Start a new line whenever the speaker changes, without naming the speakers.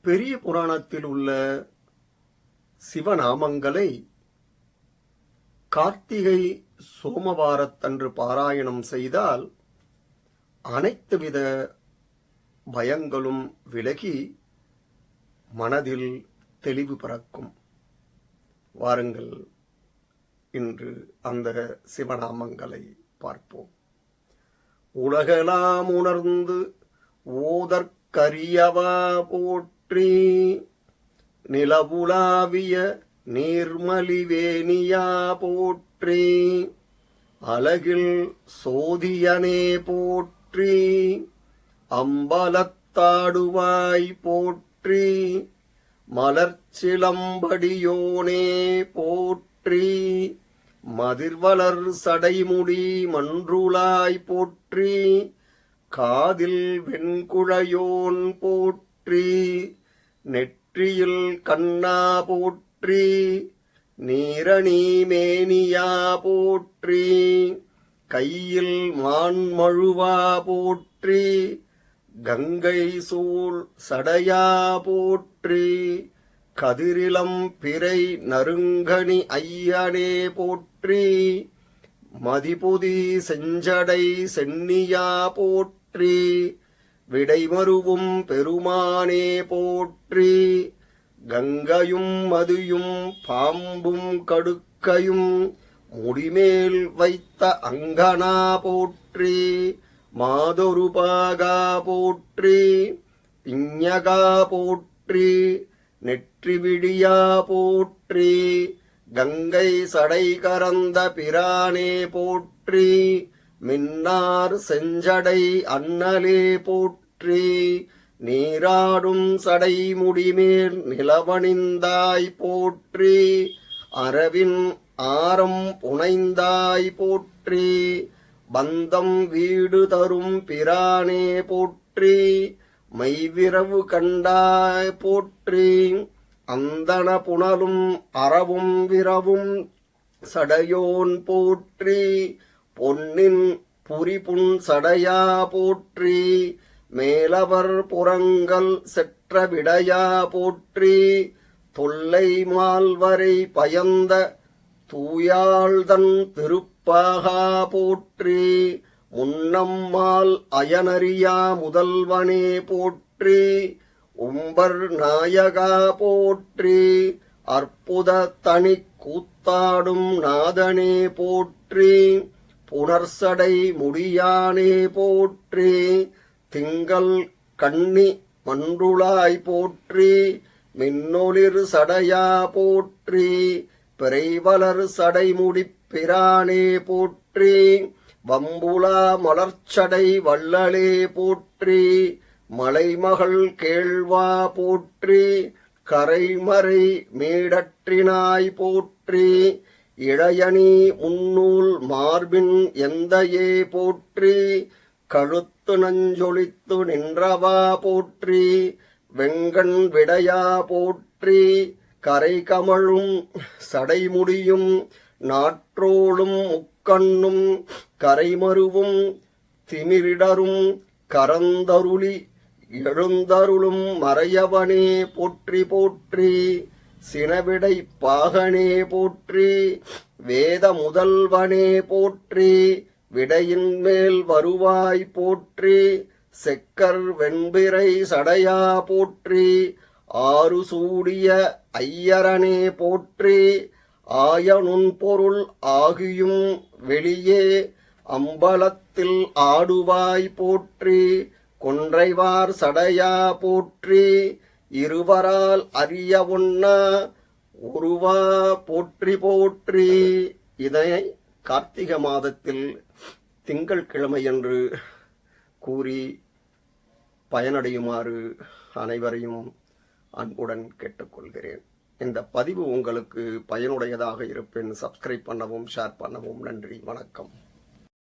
பெரிய புராணத்தில் உள்ள சிவநாமங்களை கார்த்திகை சோமவாரத்தன்று பாராயணம் செய்தால் அனைத்து வித பயங்களும் விலகி மனதில் தெளிவு பிறக்கும். வாருங்கள் இன்று அந்த சிவநாமங்களை பார்ப்போம். உலகலாம் உணர்ந்து ஓதற்கரியவா போற்றி. நிலவுலாவிய நீர்மலிவேணியா போற்றி. அழகில் சோதியனே போற்றி. அம்பலத்தாடுவாய் போற்றி. மலர்ச்சிலம்படியோனே போற்றி. மதிர்வளர் சடைமுடி மன்றுளாய் போற்றி காதில் வெண்குழையோன் போற்றி நெற்றியில் கண்ணா போற்றி நீரணி மேனியா போற்றி கையில் மான்மழுவா போற்றி கங்கை சூழ் சடையா போற்றி கதிரிலம் பிறை நறுங்கணி ஐயனே போற்றி மதிபுதி செஞ்சடை சென்னியா போற்றி விடைமருவும் பெருமானே போற்றி கங்கையும் மதியும் பாம்பும் கடுக்கையும் முடிமேல் வைத்த அங்கனா போற்றி மாதொருபாகா போற்றி பிஞகா போற்றி நெற்றி விடியா போற்றி கங்கை சடை கரந்த பிரானே போற்றி மின்னார் செஞ்சடை அண்ணலே போற்றி நீராடும் சடை முடிமேல் நிலவணிந்தாய் போற்றி அரவின் ஆரம் புனைந்தாய் போற்றி பந்தம் வீடு தரும் பிரானே போற்றி மைவிரவு கண்டாய் போற்றி அந்தன புனலும் அறவும் விரவும் சடையோன் போற்றி பொன்னின் புரிபுன் சடையா போற்றி மேலவர் புறங்கள் செற்ற விடையா போற்றி தொல்லை மால்வரை பயந்த தூயாள்தன் திருப்பாகா போற்றி முன்னம்மாள் அயனறியா முதல்வனே போற்றி உம்பர் நாயகா போற்றி அற்புத தனி கூத்தாடும் நாதனே போற்றி புனர்சடை முடியானே போற்றி திங்கள் கண்ணி மன்றுளாய் போற்றி மின்னொளிர் சடையா போற்றி பிறைவலர் சடைமுடிப் பிரானே போற்றி வம்புலா மலர்ச்சடை வள்ளலே போற்றி மலைமகள் கேழ்வா போற்றி கரைமறை மேடற்றினாய் போற்றி இளையணி முன்னூல் மார்பின் எந்தையே போற்றி கழுத்து நஞ்சொழித்து நின்றவா போற்றி வெங்கண் விடையா போற்றி கரை கமழும் சடைமுடியும் நாற்றோளும் முக்கண்ணும் கரைமருவும் திமிரிடரும் கரந்தருளி எழுந்தருளும் மறையவனே போற்றி போற்றி சினவிடை பாகனே போற்றி வேத முதல்வனே போற்றி விடையின் மேல் வருவாய் போற்றி செக்கர் வெண்பிறை சடையா போற்றி ஆறு சூடிய ஐயரனே போற்றி ஆயனுன் பொருள் ஆகியும் வெளியே அம்பலத்தில் ஆடுவாய் போற்றி கொன்றைவார் சடையா போற்றி இருவரால் அறிய ஒன்னா உருவா போற்றி போற்றி. இதனை கார்த்திகை மாதத்தில் திங்கள் கிழமையன்று கூறி பயனடையுமாறு அனைவரையும் அன்புடன் கேட்டுக்கொள்கிறேன். இந்த பதிவு உங்களுக்கு பயனுடையதாக இருப்பின் சப்ஸ்கிரைப் பண்ணவும் ஷேர் பண்ணவும் நன்றி வணக்கம்.